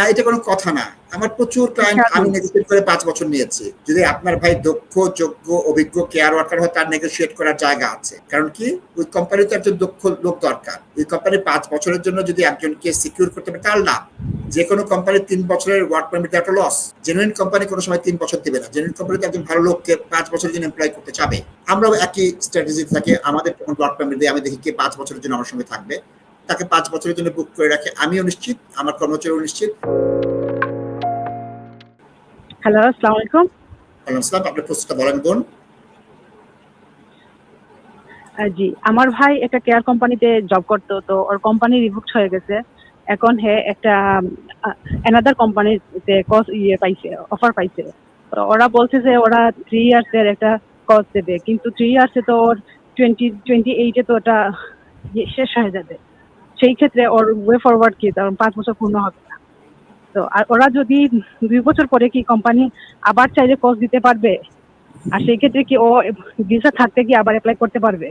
না এটা কোনো কথা না। আমার প্রচুর ক্লায়েন্ট আচ্ছা। আমি নেগোসিয়েট করে পাঁচ বছর নিয়েছি। যদি আপনার ভাই দক্ষ যোগ্য অভিজ্ঞ কেয়ার ওয়ার্কার হয় তার নেগোসিয়েট করার জায়গা আছে। কারণ কি? ওই কোম্পানিতে একজন দক্ষ লোক দরকার। ওই কোম্পানি পাঁচ বছরের জন্য যদি একজনকে সিকিউর করতে পারে তার লাভ। যে কোনো কোম্পানির তিন বছরের ওয়ার্ক পারমিট একটা লস জেনুইন কোম্পানি কোনো সময় তিন বছর দেবে না। জেনুইন কোম্পানিতে একজন ভালো লোককে পাঁচ বছরের জন্য এমপ্লয় করতে চাবে। আমরাও একই স্ট্র্যাটেজি থাকে। আমাদের যখন ওয়ার্ক পারমিট দিয়ে আমি দেখি কে পাঁচ বছরের জন্য আমার সঙ্গে থাকবে। তাকে পাঁচ বছরের জন্য বুক করে রাখে। আমিও নিশ্চিত আমার কর্মচারীও নিশ্চিত। হ্যালো আসসালামু আলাইকুম। আলাইকুম সালাম আপনার প্রশ্নটা বলেন বোন জি আমার ভাই একটা কেয়ার কোম্পানিতে জব করতো তো ওর কোম্পানি রিভুক্ট হয়ে গেছে। এখন হে একটা অ্যানাদার কোম্পানিতে কস ইয়ে পাইছে অফার পাইছে। তো ওরা বলছে যে ওরা থ্রি ইয়ার্স এর একটা কস দেবে কিন্তু থ্রি ইয়ার্সে তো ওর টোয়েন্টি টোয়েন্টি এইটে তো ওটা ইয়ে শেষ হয়ে যাবে। সেই ক্ষেত্রে ওর ওয়ে ফরওয়ার্ড কি? কারণ পাঁচ বছর পূর্ণ হবে না। তো আর ওরা যদি দুই বছর পরে কি কোম্পানি আবার চাইলে কস দিতে পারবে? আর সেই ক্ষেত্রে কি ও ভিসা থাকতে কি আবার অ্যাপ্লাই করতে পারবে?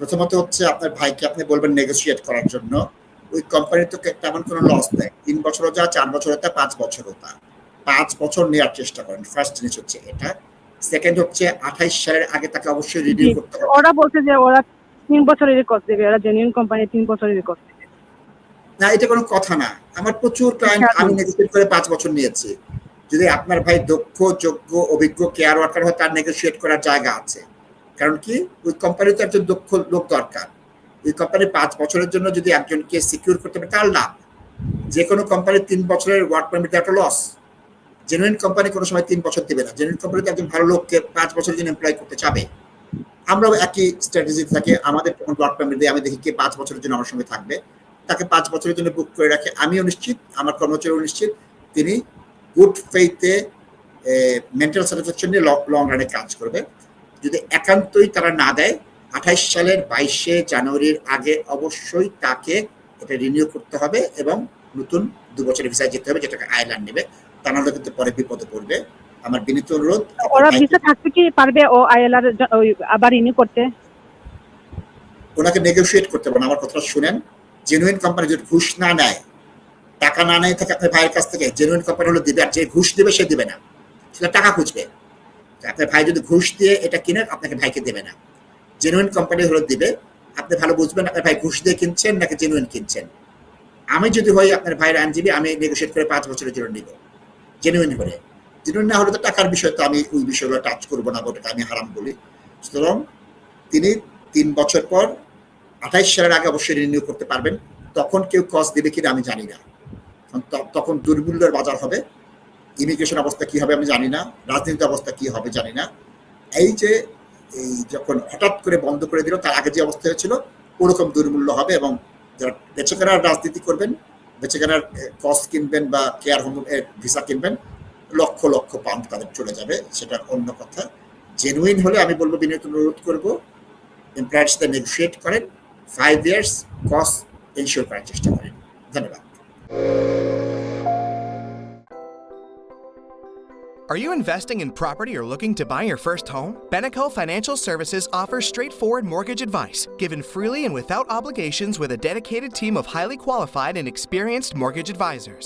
প্রথমত হচ্ছে আপনার ভাইকে আপনি বলবেন নেগোসিয়েট করার জন্য। ওই কোম্পানি তো তেমন কোনো লস নেই। তিন বছরও যা চার বছর তা পাঁচ বছরও তা। পাঁচ বছর নেওয়ার চেষ্টা করেন। ফার্স্ট জিনিস হচ্ছে এটা। সেকেন্ড হচ্ছে আঠাইশ সালের আগে তাকে অবশ্যই রিনিউ করতে হবে। ওরা বলছে যে ওরা তিন বছরের কস দেবে ওরা জেনুইন কোম্পানি তিন বছরের কস দেবে। না এটা কোনো কথা না। আমার প্রচুর ক্লায়েন্ট আচ্ছা। আমি নেগোসিয়েট করে পাঁচ বছর নিয়েছি। যদি আপনার ভাই দক্ষ যোগ্য অভিজ্ঞ কেয়ার ওয়ার্কার হয় তার নেগোসিয়েট করার জায়গা আছে। কারণ কি? ওই কোম্পানিতে একজন দক্ষ লোক দরকার। ওই কোম্পানি পাঁচ বছরের জন্য যদি একজনকে সিকিউর করতে পারে তার লাভ। যে কোনো কোম্পানির তিন বছরের ওয়ার্ক পারমিট একটা লস জেনুইন কোম্পানি কোনো সময় তিন বছর দিবে না। জেনুইন কোম্পানিতে একজন ভালো লোককে পাঁচ বছরের জন্য এমপ্লয় করতে চাবে। আমরাও একই স্ট্র্যাটেজি থাকে আমাদের যখন ওয়ার্ক পারমিট দিয়ে আমি দেখি কে পাঁচ বছরের জন্য আমার সঙ্গে থাকবে। তাকে পাঁচ বছরের জন্য বুক করে রাখে, আমিও নিশ্চিত, আমার কর্মচারীও নিশ্চিত, তিনি গুড ফেইতে মেন্টাল স্যাটিসফ্যাকশন নিয়ে লং রানে কাজ করবে। যদি একান্তই তারা না দেয়, আঠাইশ সালের বাইশে জানুয়ারির আগে অবশ্যই তাকে এটা রিনিউ করতে হবে এবং নতুন দু বছরের ভিসায় যেতে হবে, যেটাকে আইল্যান্ড নেবে। তা নাহলে কিন্তু পরে বিপদে পড়বে। আমার বিনীত অনুরোধ। ওরা ভিসা থাকতে কি পারবে? ও আইএলআর আবার রিনিউ করতে? ওনাকে নেগোসিয়েট করতে পারেন আমার কথাটা শুনেন। জেনুইন কোম্পানি যদি ঘুষ না নেয় টাকা না নেয় থাকে আপনার ভাইয়ের কাছ থেকে জেনুইন কোম্পানি হলো দিবে আর যে ঘুষ দিবে সে দিবে না। সেটা টাকা খুঁজবে। আপনার ভাই যদি ঘুষ দিয়ে এটা কিনে আপনাকে ভাইকে দেবে না। জেনুইন কোম্পানি হলো দিবে। আপনি ভালো বুঝবেন আপনার ভাই ঘুষ দিয়ে কিনছেন নাকি জেনুইন কিনছেন। আমি যদি হই আপনার ভাইয়ের আইনজীবী আমি নেগোসিয়েট করে পাঁচ বছরের জন্য নিব। জেনুইন হলে। জেনুইন না হলে তো টাকার বিষয় তো আমি ওই বিষয়গুলো টাচ করব না, ওটাকে আমি হারাম বলি। সুতরাং তিনি তিন বছর পর আঠাইশ সালের আগে অবশ্যই রিনিউ করতে পারবেন। তখন কেউ কস্ট দেবে কিনা আমি জানি না। তখন দুর্মূল্যের বাজার হবে। ইমিগ্রেশন অবস্থা কি হবে আমি জানি না। রাজনীতি অবস্থা কি হবে জানি না। এই যে, এই যখন হঠাৎ করে বন্ধ করে দিল, তার আগে যে অবস্থা হয়েছিল, ওরকম দুর্মূল্য হবে এবং যারা বেঁচে কেনার রাজনীতি করবেন বেঁচে কেনার কস্ট কিনবেন বা কেয়ার হোম ভিসা কিনবেন লক্ষ লক্ষ পাউন্ড তাদের চলে যাবে সেটা অন্য কথা জেনুইন হলে আমি বলবো বিনীত অনুরোধ করবো এমপ্লয়ার সাথে নেগোসিয়েট করেন ফাইভ ইয়ার্স কস্ট এনশিওর করার চেষ্টা করেন ধন্যবাদ Are you investing in property or looking to buy your first home? Beneco Financial Services offers straightforward mortgage advice, given freely and without obligations with a dedicated team of highly qualified and experienced mortgage advisors.